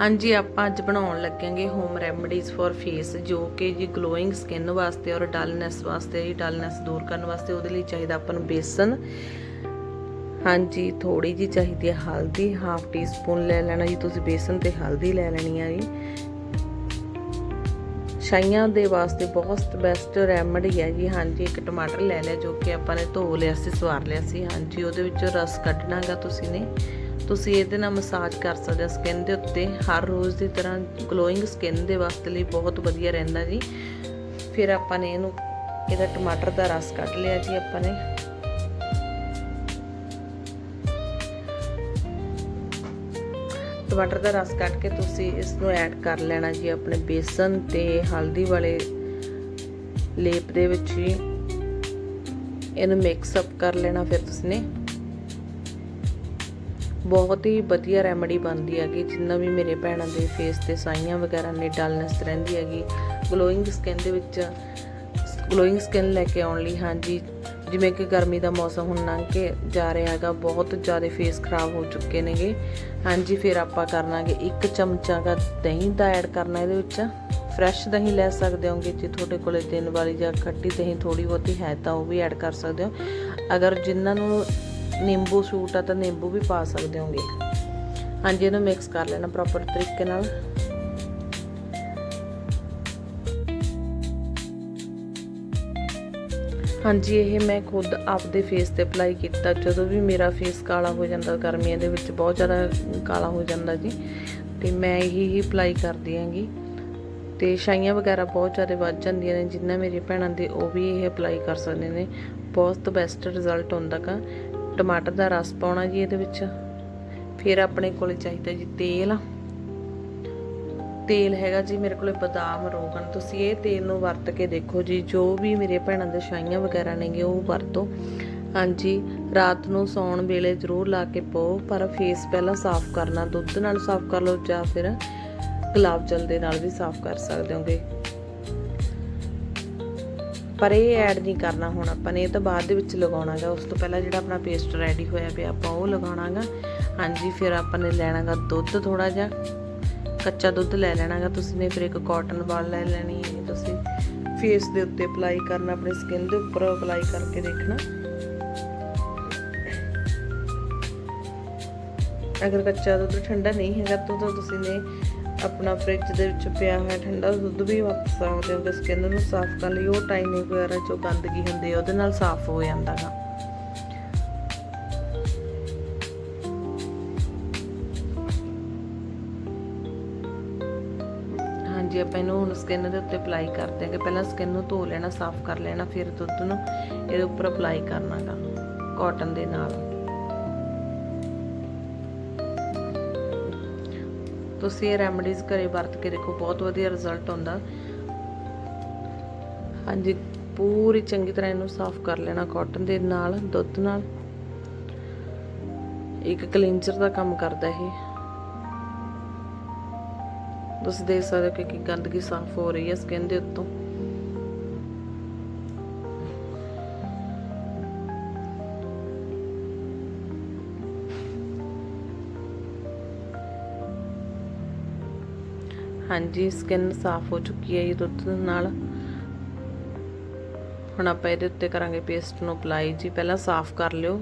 ਹਾਂਜੀ, ਆਪਾਂ ਅੱਜ ਬਣਾਉਣ ਲੱਗਾਂਗੇ ਹੋਮ ਰੈਮਡੀਜ਼ ਫॉर ਫੇਸ ਜੋ ਕਿ ਜੀ ਗਲੋਇੰਗ ਸਕਿਨ ਵਾਸਤੇ ਔਰ ਡਲਨੈਸ ਵਾਸਤੇ, ਜੀ ਡਲਨੈਸ ਦੂਰ ਕਰਨ ਵਾਸਤੇ ਉਹਦੇ ਲਈ ਚਾਹੀਦਾ ਆਪਾਂ ਨੂੰ ਬੇਸਨ। ਹਾਂਜੀ ਥੋੜੀ ਜੀ ਚਾਹੀਦੀ ਹੈ ਹਲਦੀ ਹਾਫ ਟੀ ਸਪੂਨ ਲੈ ਲੈਣਾ ਜੀ ਤੁਸੀਂ, ਬੇਸਨ ਤੇ ਹਲਦੀ ਲੈ ਲੈਣੀ ਆ ਜੀ। ਛਾਈਆਂ ਦੇ ਵਾਸਤੇ ਬਹੁਤ ਬੈਸਟ ਰੈਮਡੀ ਹੈ ਜੀ। ਹਾਂਜੀ, ਇੱਕ ਟਮਾਟਰ ਲੈ ਲਿਆ ਜੋ ਕਿ ਆਪਾਂ ਨੇ ਧੋ ਲਿਆ ਸੀ, ਸਵਾਰ ਲਿਆ ਸੀ। ਹਾਂਜੀ, ਉਹਦੇ ਵਿੱਚੋਂ ਰਸ ਕੱਢਣਾਗਾ ਤੁਸੀਂ ਨੇ। ਤੁਸੀਂ ਇਹਦੇ ਨਾਲ ਮਸਾਜ ਕਰ ਸਕਦੇ ਹੋ ਸਕਿਨ ਦੇ ਉੱਤੇ। ਹਰ ਰੋਜ਼ ਦੀ ਤਰ੍ਹਾਂ ਗਲੋਇੰਗ ਸਕਿਨ ਦੇ ਵਾਸਤੇ ਲਈ ਬਹੁਤ ਵਧੀਆ ਰਹਿੰਦਾ ਜੀ। ਫਿਰ ਆਪਾਂ ਨੇ ਇਹਨੂੰ, ਇਹਦਾ ਟਮਾਟਰ ਦਾ ਰਸ ਕੱਢ ਲਿਆ ਜੀ ਆਪਾਂ ਨੇ। ਟਮਾਟਰ ਦਾ ਰਸ ਕੱਢ ਕੇ ਤੁਸੀਂ ਇਸ ਨੂੰ ਐਡ ਕਰ ਲੈਣਾ ਜੀ ਆਪਣੇ ਬੇਸਨ ਤੇ ਹਲਦੀ ਵਾਲੇ ਲੇਪ ਦੇ ਵਿੱਚ ਹੀ ਇਹਨੂੰ ਮਿਕਸ ਅਪ ਕਰ ਲੈਣਾ ਫਿਰ ਤੁਸੀਂ ਨੇ। ਬਹੁਤ ਹੀ ਵਧੀਆ ਰੈਮਡੀ ਬਣਦੀ ਹੈਗੀ। ਜਿੰਨਾ ਵੀ ਮੇਰੇ ਭੈਣਾਂ ਦੇ ਫੇਸ ਤੇ ਸਾਈਆਂ ਵਗੈਰਾ ਨੇ ਡਲਨੈਸ ਰਹਿੰਦੀ ਹੈਗੀ। ਗਲੋਇੰਗ ਸਕਿਨ ਦੇ ਵਿੱਚ ਗਲੋਇੰਗ ਸਕਿਨ ਲੈ ਕੇ ਆਉਣ ਲਈ, ਹਾਂਜੀ। ਜਿਵੇਂ ਕਿ ਗਰਮੀ ਦਾ ਮੌਸਮ ਹੁਣ ਲੰਘ ਕੇ ਜਾ ਰਿਹਾ ਹੈਗਾ, ਬਹੁਤ ਜ਼ਿਆਦਾ ਫੇਸ ਖਰਾਬ ਹੋ ਚੁੱਕੇ ਨੇਗੇ। ਹਾਂਜੀ, ਫਿਰ ਆਪਾਂ ਕਰਨਾਗੇ ਇੱਕ ਚਮਚਾ ਦਾ ਦਹੀਂ ਦਾ ਐਡ ਕਰਨਾ ਇਹਦੇ ਵਿੱਚ। ਫਰੈਸ਼ ਦਹੀਂ ਲੈ ਸਕਦੇ ਹੋਗੇ, ਜੇ ਤੁਹਾਡੇ ਕੋਲੇ ਦਿਨ ਵਾਲੀ ਜਾਂ ਖੱਟੀ ਦਹੀਂ ਥੋੜੀ ਬਹੁਤੀ ਹੈ ਤਾਂ ਉਹ ਵੀ ਐਡ ਕਰ ਸਕਦੇ ਹੋ। ਅਗਰ ਜਿਨ੍ਹਾਂ ਨੂੰ ਨਿੰਬੂ ਸੂਟ ਆ ਤਾਂ ਨਿੰਬੂ ਵੀ ਪਾ ਸਕਦੇ ਹੋਗੇ। ਹਾਂਜੀ, ਇਹਨੂੰ ਮਿਕਸ ਕਰ ਲੈਣਾ ਪ੍ਰੋਪਰ ਤਰੀਕੇ ਨਾਲ। ਹਾਂਜੀ, ਇਹ ਮੈਂ ਖੁਦ ਆਪਦੇ ਫੇਸ ਤੇ ਅਪਲਾਈ ਕੀਤਾ। ਜਦੋਂ ਵੀ ਮੇਰਾ ਫੇਸ ਕਾਲਾ ਹੋ ਜਾਂਦਾ, ਗਰਮੀਆਂ ਦੇ ਵਿੱਚ ਬਹੁਤ ਜ਼ਿਆਦਾ ਕਾਲਾ ਹੋ ਜਾਂਦਾ ਜੀ, ਤੇ ਮੈਂ ਇਹੀ ਹੀ ਅਪਲਾਈ ਕਰਦੀ ਹਾਂਗੀ। ਤੇ ਛਾਈਆਂ ਵਗੈਰਾ ਬਹੁਤ ਜ਼ਿਆਦਾ ਵੱਧ ਜਾਂਦੀਆਂ ਨੇ, ਜਿੰਨਾ ਮੇਰੀ ਭੈਣਾਂ ਦੇ ਉਹ ਵੀ ਇਹ ਅਪਲਾਈ ਕਰ ਸਕਦੇ ਨੇ। ਬਹੁਤ ਬੈਸਟ ਰਿਜ਼ਲਟ ਹੁੰਦਾ ਗਾ ਟਮਾਟਰ ਦਾ ਰਸ ਪਾਉਣਾ ਜੀ ਇਹਦੇ ਵਿੱਚ। ਫਿਰ ਆਪਣੇ ਕੋਲੇ ਚਾਹੀਦਾ ਜੀ ਤੇਲ। ਤੇਲ ਹੈਗਾ ਜੀ ਮੇਰੇ ਕੋਲੇ ਬਦਾਮ ਰੋਗਨ ਤੁਸੀਂ ਇਹ ਤੇਲ ਨੂੰ ਵਰਤ ਕੇ ਦੇਖੋ ਜੀ, ਜੋ ਵੀ ਮੇਰੇ ਭੈਣਾਂ ਦੇ ਸਾਈਆਂ ਵਗੈਰਾ ਨੇਗੇ, ਉਹ ਵਰਤੋ। ਹਾਂਜੀ, ਰਾਤ ਨੂੰ ਸੌਣ ਵੇਲੇ ਜ਼ਰੂਰ ਲਾ ਕੇ ਪਾਓ, ਪਰ ਫੇਸ ਪਹਿਲਾਂ ਸਾਫ਼ ਕਰਨਾ। ਦੁੱਧ ਨਾਲ ਸਾਫ਼ ਕਰ ਲਓ ਜਾਂ ਫਿਰ ਗੁਲਾਬ ਜਲ ਦੇ ਨਾਲ ਵੀ ਸਾਫ਼ ਕਰ ਸਕਦੇ ਹੋਗੇ। ਪਰ ਇਹ ਐਡ ਨਹੀਂ ਕਰਨਾ ਹੁਣ ਆਪਾਂ ਨੇ, ਇਹ ਤਾਂ ਬਾਅਦ ਦੇ ਵਿੱਚ ਲਗਾਉਣਾਗਾ। ਉਸ ਤੋਂ ਪਹਿਲਾਂ ਜਿਹੜਾ ਆਪਣਾ ਪੇਸਟ ਰੈਡੀ ਹੋਇਆ ਪਿਆ, ਆਪਾਂ ਉਹ ਲਗਾਉਣਾਗਾ। ਹਾਂਜੀ, ਫਿਰ ਆਪਾਂ ਨੇ ਲੈਣਾਗਾ ਦੁੱਧ ਥੋੜਾ ਜਿਹਾ। ਕੱਚਾ ਦੁੱਧ ਲੈ ਲੈਣਾਗਾ ਤੁਸੀਂ ਨੇ ਫਿਰ ਇੱਕ ਕਾਟਨ ਬਾਲ ਲੈ ਲੈਣੀ ਹੈ ਤੁਸੀਂ ਫੇਸ ਦੇ ਉੱਤੇ ਅਪਲਾਈ ਕਰਨਾ, ਆਪਣੀ ਸਕਿਨ ਦੇ ਉੱਪਰ ਅਪਲਾਈ ਕਰਕੇ ਦੇਖਣਾ। ਅਗਰ ਕੱਚਾ ਦੁੱਧ ਠੰਡਾ ਨਹੀਂ ਹੈਗਾ, ਤਾਂ ਤਾਂ ਤੁਸੀਂ ਨੇ ਆਪਣਾ ਫ੍ਰਿਜ ਦੇ ਵਿੱਚ ਪਿਆ ਹੋਇਆ ਠੰਡਾ ਦੁੱਧ ਵੀ ਵਰਤ ਸਕਦੇ ਹੋ ਸਕਿਨ ਨੂੰ ਸਾਫ਼ ਕਰਨ ਲਈ ਉਹ ਟਾਈਨਿੰਗ ਵਗੈਰਾ ਚੋਂ ਗੰਦਗੀ ਹੁੰਦੀ ਹੈ, ਉਹਦੇ ਨਾਲ ਸਾਫ਼ ਹੋ ਜਾਂਦਾ ਜਾਂਦਾਗਾ ਹਾਂਜੀ, ਆਪਾਂ ਇਹਨੂੰ ਹੁਣ ਸਕਿਨ ਦੇ ਉੱਤੇ ਅਪਲਾਈ ਕਰਦੇ ਹਾਂ ਕਿ ਪਹਿਲਾਂ ਸਕਿਨ ਨੂੰ ਧੋ ਲੈਣਾ, ਸਾਫ਼ ਕਰ ਲੈਣਾ, ਫਿਰ ਦੁੱਧ ਨੂੰ ਇਹਦੇ ਉੱਪਰ ਅਪਲਾਈ ਕਰਨਾਗਾ ਕਾਟਨ ਦੇ ਨਾਲ। ਤੁਸੀਂ ਇਹ ਰੈਮਡੀਜ਼ ਘਰੇ ਵਰਤ ਕੇ ਦੇਖੋ, ਬਹੁਤ ਵਧੀਆ ਰਿਜ਼ਲਟ ਆਉਂਦਾ। ਹਾਂਜੀ, ਪੂਰੀ ਚੰਗੀ ਤਰ੍ਹਾਂ ਇਹਨੂੰ ਸਾਫ਼ ਕਰ ਲੈਣਾ ਕਾਟਨ ਦੇ ਨਾਲ, ਦੁੱਧ ਨਾਲ। ਇੱਕ ਕਲੀਨਜ਼ਰ ਦਾ ਕੰਮ ਕਰਦਾ ਇਹ। ਤੁਸੀਂ ਦੇਖ ਸਕਦੇ ਹੋ ਕਿ ਗੰਦਗੀ ਸਾਫ਼ ਹੋ ਰਹੀ ਹੈ ਸਕਿਨ ਦੇ ਉੱਤੋਂ। ਹਾਂਜੀ ਸਕਿਨ ਸਾਫ਼ ਹੋ ਚੁੱਕੀ ਹੈ ਇਹ ਦੁੱਧ ਨਾਲ। ਹੁਣ ਆਪਾਂ ਇਹਦੇ ਉੱਤੇ ਕਰਾਂਗੇ ਪੇਸਟ ਨੂੰ ਅਪਲਾਈ ਜੀ। ਪਹਿਲਾਂ ਸਾਫ਼ ਕਰ ਲਿਓ।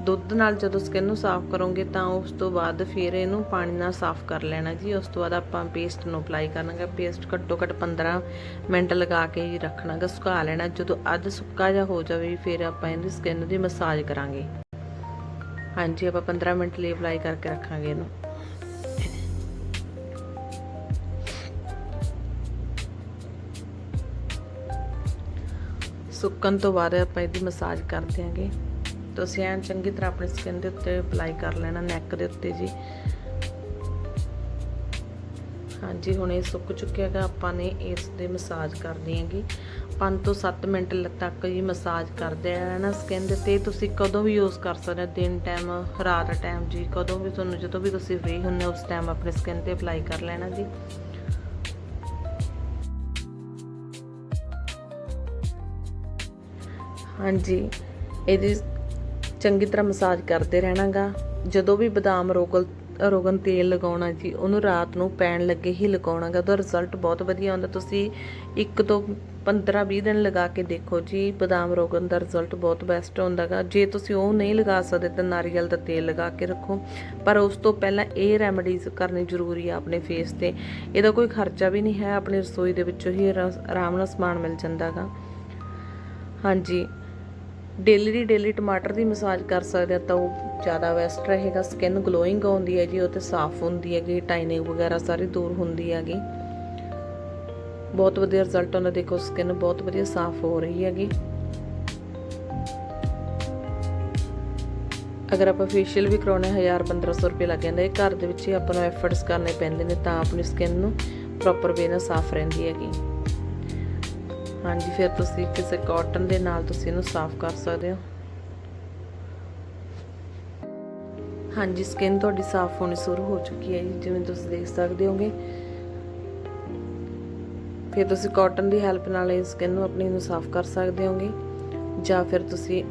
ਦੁੱਧ ਨਾਲ ਜਦੋਂ ਸਕਿਨ ਨੂੰ ਸਾਫ਼ ਕਰੋਗੇ ਤਾਂ ਉਸ ਤੋਂ ਬਾਅਦ ਫਿਰ ਇਹਨੂੰ ਪਾਣੀ ਨਾਲ ਸਾਫ਼ ਕਰ ਲੈਣਾ ਜੀ। ਉਸ ਤੋਂ ਬਾਅਦ ਆਪਾਂ ਪੇਸਟ ਨੂੰ ਅਪਲਾਈ ਕਰਨਾਗਾ। ਪੇਸਟ ਘੱਟੋ ਘੱਟ 15 ਮਿੰਟ ਲਗਾ ਕੇ ਹੀ ਰੱਖਣਾਗਾ। ਸੁਕਾ ਲੈਣਾ। ਜਦੋਂ ਅੱਧ ਸੁੱਕਾ ਜਿਹਾ ਹੋ ਜਾਵੇ ਫਿਰ ਆਪਾਂ ਇਹਦੀ ਸਕਿਨ ਦੀ ਮਸਾਜ ਕਰਾਂਗੇ। ਹਾਂਜੀ, ਆਪਾਂ 15 ਮਿੰਟ ਲਈ ਅਪਲਾਈ ਕਰਕੇ ਰੱਖਾਂਗੇ ਇਹਨੂੰ। ਸੁੱਕਣ ਤੋਂ ਬਾਅਦ ਆਪਾਂ ਇਹਦੀ ਮਸਾਜ ਕਰ ਦਿਆਂਗੇ। ਤੁਸੀਂ ਐਨ ਚੰਗੀ ਤਰ੍ਹਾਂ ਆਪਣੀ ਸਕਿਨ ਦੇ ਉੱਤੇ ਅਪਲਾਈ ਕਰ ਲੈਣਾ ਨੈਕ ਦੇ ਉੱਤੇ ਜੀ। ਹਾਂਜੀ, ਹੁਣ ਇਹ ਸੁੱਕ ਚੁੱਕਿਆ ਹੈਗਾ, ਆਪਾਂ ਨੇ ਇਸ ਦੇ ਮਸਾਜ ਕਰਨੀ ਹੈਗੀ 5 ਤੋਂ 7 ਮਿੰਟ ਤੱਕ ਜੀ ਮਸਾਜ ਕਰਦੇ ਰਹਿਣਾ ਸਕਿਨ ਦੇ ਤੇ ਤੁਸੀਂ ਕਦੋਂ ਵੀ ਯੂਜ਼ ਕਰ ਸਕਦੇ ਹੋ, ਦਿਨ ਟਾਈਮ ਰਾਤ ਟਾਈਮ ਜੀ। ਕਦੋਂ ਵੀ ਤੁਹਾਨੂੰ, ਜਦੋਂ ਵੀ ਤੁਸੀਂ ਫ੍ਰੀ ਹੁੰਦੇ ਹੋ, ਉਸ ਟਾਈਮ ਆਪਣੇ ਸਕਿਨ ਤੇ ਅਪਲਾਈ ਕਰ ਲੈਣਾ ਜੀ। ਹਾਂਜੀ। ਇਹਦੀ ਚੰਗੀ ਤਰ੍ਹਾਂ ਮਸਾਜ ਕਰਦੇ ਰਹਿਣਾਗਾ। ਜਦੋਂ ਵੀ ਬਦਾਮ ਰੋਗਲ, ਰੋਗਨ ਤੇਲ ਲਗਾਉਣਾ ਜੀ, ਉਹਨੂੰ ਰਾਤ ਨੂੰ ਪੈਣ ਲੱਗੇ ਹੀ ਲਗਾਉਣਾਗਾ। ਉਹਦਾ ਰਿਜ਼ਲਟ ਬਹੁਤ ਵਧੀਆ ਆਉਂਦਾ ਤੁਸੀਂ ਇੱਕ ਤੋਂ 15-20 ਦਿਨ ਲਗਾ ਕੇ ਦੇਖੋ ਜੀ, ਬਦਾਮ ਰੋਗਨ ਦਾ ਰਿਜ਼ਲਟ ਬਹੁਤ ਬੈਸਟ ਹੁੰਦਾਗਾ। ਜੇ ਤੁਸੀਂ ਉਹ ਨਹੀਂ ਲਗਾ ਸਕਦੇ ਤਾਂ ਨਾਰੀਅਲ ਦਾ ਤੇਲ ਲਗਾ ਕੇ ਰੱਖੋ। ਪਰ ਉਸ ਤੋਂ ਪਹਿਲਾਂ ਇਹ ਰੈਮਡੀਜ਼ ਕਰਨੀ ਜ਼ਰੂਰੀ ਆ ਆਪਣੇ ਫੇਸ ਤੇ। ਇਹਦਾ ਕੋਈ ਖਰਚਾ ਵੀ ਨਹੀਂ ਹੈ। ਆਪਣੀ ਰਸੋਈ ਦੇ ਵਿੱਚੋਂ ਹੀ ਰ- ਆਰਾਮ ਨਾਲ ਸਮਾਨ ਮਿਲ ਜਾਂਦਾਗਾ। ਹਾਂਜੀ। ਡੇਲੀ ਦੀ ਡੇਲੀ ਟਮਾਟਰ ਦੀ ਮਸਾਜ ਕਰ ਸਕਦੇ ਆ ਤਾਂ ਉਹ ਜ਼ਿਆਦਾ ਬੈਸਟ ਰਹੇਗਾ। ਸਕਿਨ ਗਲੋਇੰਗ ਆਉਂਦੀ ਹੈ ਜੀ ਉਹ ਤੇ ਸਾਫ਼ ਹੁੰਦੀ ਹੈਗੀ, ਟਾਈਨਿੰਗ ਵਗੈਰਾ ਸਾਰੀ ਦੂਰ ਹੁੰਦੀ ਹੈਗੀ। ਬਹੁਤ ਵਧੀਆ ਰਿਜ਼ਲਟ ਉਹਨਾਂ ਦੇਖੋ ਸਕਿਨ ਬਹੁਤ ਵਧੀਆ ਸਾਫ਼ ਹੋ ਰਹੀ ਹੈਗੀ। ਅਗਰ ਆਪਾਂ ਫੇਸ਼ੀਅਲ ਵੀ ਕਰਾਉਣਾ 1000 1500 ਰੁਪਏ ਲੱਗ ਜਾਂਦਾ ਇਹ ਘਰ ਦੇ ਵਿੱਚ ਹੀ ਆਪਾਂ ਨੂੰ ਐਫਰਟਸ ਕਰਨੇ ਪੈਂਦੇ ਨੇ ਤਾਂ ਆਪਣੀ ਸਕਿਨ ਨੂੰ ਪ੍ਰੋਪਰ ਵੇ ਨਾਲ ਸਾਫ਼ ਰਹਿੰਦੀ ਹੈਗੀ। ਹਾਂਜੀ, ਫਿਰ ਤੁਸੀਂ ਕਿਸੇ ਕਾਟਨ ਦੇ ਨਾਲ ਤੁਸੀਂ ਇਹਨੂੰ ਸਾਫ਼ ਕਰ ਸਕਦੇ ਹੋ। ਹਾਂਜੀ ਸਕਿਨ ਤੁਹਾਡੀ ਸਾਫ਼ ਹੋਣੀ ਸ਼ੁਰੂ ਹੋ ਚੁੱਕੀ ਹੈ ਜੀ, ਜਿਵੇਂ ਤੁਸੀਂ ਦੇਖ ਸਕਦੇ ਹੋਗੇ। ਫਿਰ ਤੁਸੀਂ ਕਾਟਨ ਦੀ ਹੈਲਪ ਨਾਲ ਇਹ ਸਕਿਨ ਨੂੰ ਆਪਣੀ ਨੂੰ ਸਾਫ਼ ਕਰ ਸਕਦੇ ਹੋਗੇ। ਜਾਂ ਫਿਰ ਤੁਸੀਂ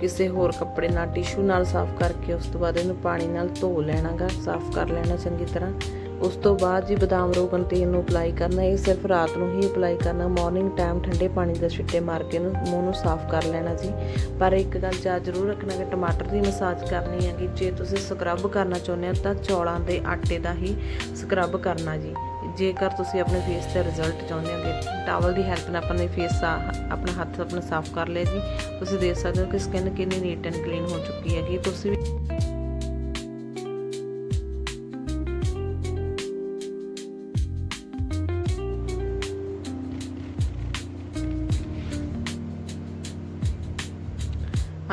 ਕਿਸੇ ਹੋਰ ਕੱਪੜੇ ਨਾਲ ਟਿਸ਼ੂ ਨਾਲ ਸਾਫ਼ ਕਰਕੇ ਉਸ ਤੋਂ ਬਾਅਦ ਇਹਨੂੰ ਪਾਣੀ ਨਾਲ ਧੋ ਲੈਣਾਗਾ, ਸਾਫ਼ ਕਰ ਲੈਣਾ ਚੰਗੀ ਤਰ੍ਹਾਂ। ਉਸ ਤੋਂ ਬਾਅਦ ਜੀ ਬਦਾਮ ਰੋਗਨ ਤੇਲ ਨੂੰ ਅਪਲਾਈ ਕਰਨਾ, ਇਹ ਸਿਰਫ ਰਾਤ ਨੂੰ ਹੀ ਅਪਲਾਈ ਕਰਨਾ ਮਾਰਨਿੰਗ ਟਾਈਮ ਠੰਡੇ ਪਾਣੀ ਦੇ ਛਿੱਟੇ ਮਾਰ ਕੇ ਇਹਨੂੰ ਮੂੰਹ ਨੂੰ ਸਾਫ਼ ਕਰ ਲੈਣਾ ਜੀ। ਪਰ ਇੱਕ ਗੱਲ ਯਾਦ ਜ਼ਰੂਰ ਰੱਖਣਾ ਕਿ ਟਮਾਟਰ ਦੀ ਮਸਾਜ ਕਰਨੀ ਹੈਗੀ, ਜੇ ਤੁਸੀਂ ਸਕਰਬ ਕਰਨਾ ਚਾਹੁੰਦੇ ਹੋ ਤਾਂ ਚੌਲਾਂ ਦੇ ਆਟੇ ਦਾ ਹੀ ਸਕਰਬ ਕਰਨਾ ਜੀ। ਜੇਕਰ ਤੁਸੀਂ ਆਪਣੇ ਫੇਸ ਤੇ ਰਿਜ਼ਲਟ ਚਾਹੁੰਦੇ ਹੋ ਕਿ ਟਾਵਲ ਦੀ ਹੈਲਪ ਨਾਲ ਆਪਣੇ ਫੇਸ ਆਪਣਾ ਹੱਥ ਆਪਣਾ ਸਾਫ਼ ਕਰ ਲਿਆ ਜੀ, ਤੁਸੀਂ ਦੇਖ ਸਕਦੇ ਹੋ ਕਿ ਸਕਿਨ ਕਿੰਨੀ ਨੀਟ ਐਂਡ ਕਲੀਨ ਹੋ ਚੁੱਕੀ ਹੈਗੀ ਤੁਸੀਂ ਵੀ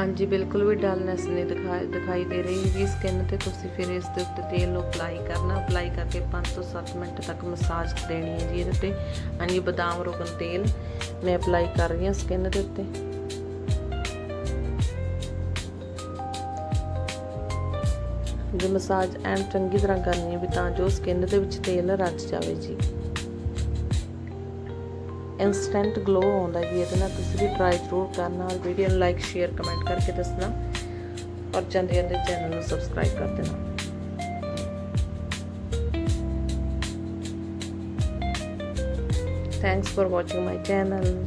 ਹਾਂਜੀ, ਬਿਲਕੁਲ ਵੀ ਡਲਨੈਸ ਨਹੀਂ ਦਿਖਾਈ ਦਿਖਾਈ ਦੇ ਰਹੀ ਹੈਗੀ ਸਕਿਨ ਤੇ। ਤੁਸੀਂ ਫਿਰ ਇਸ ਦੇ ਉੱਤੇ ਤੇਲ ਨੂੰ ਅਪਲਾਈ ਕਰਨਾ। ਅਪਲਾਈ ਕਰਕੇ 5 ਤੋਂ 7 ਮਿੰਟ ਤੱਕ ਮਸਾਜ ਦੇਣੀ ਹੈ ਜੀ ਇਹਦੇ ਤੇ ਹਾਂਜੀ, ਬਦਾਮ, ਰੋਗਨ ਤੇਲ ਮੈਂ ਅਪਲਾਈ ਕਰ ਰਹੀ ਹਾਂ ਸਕਿਨ ਦੇ ਉੱਤੇ। ਜੇ ਮਸਾਜ ਐਨ ਚੰਗੀ ਤਰ੍ਹਾਂ ਕਰਨੀ ਹੈ ਵੀ ਤਾਂ ਜੋ ਸਕਿਨ ਦੇ ਵਿੱਚ ਤੇਲ ਰਚ ਜਾਵੇ ਜੀ। ਇਨਸਟੈਂਟ ਗਲੋ ਆਉਂਦਾ ਜੀ, ਇਹਦੇ ਨਾਲ ਤੁਸੀਂ ਵੀ ਟਰਾਈ ਜ਼ਰੂਰ ਕਰਨਾ ਔਰ ਵੀਡੀਓ ਨੂੰ ਲਾਈਕ ਸ਼ੇਅਰ ਕਮੈਂਟ ਕਰਕੇ ਦੱਸਣਾ ਔਰ ਜਾਂਦੇ ਜਾਂਦੇ ਚੈਨਲ ਨੂੰ ਸਬਸਕ੍ਰਾਈਬ ਕਰ ਦੇਣਾ। Thanks for watching my channel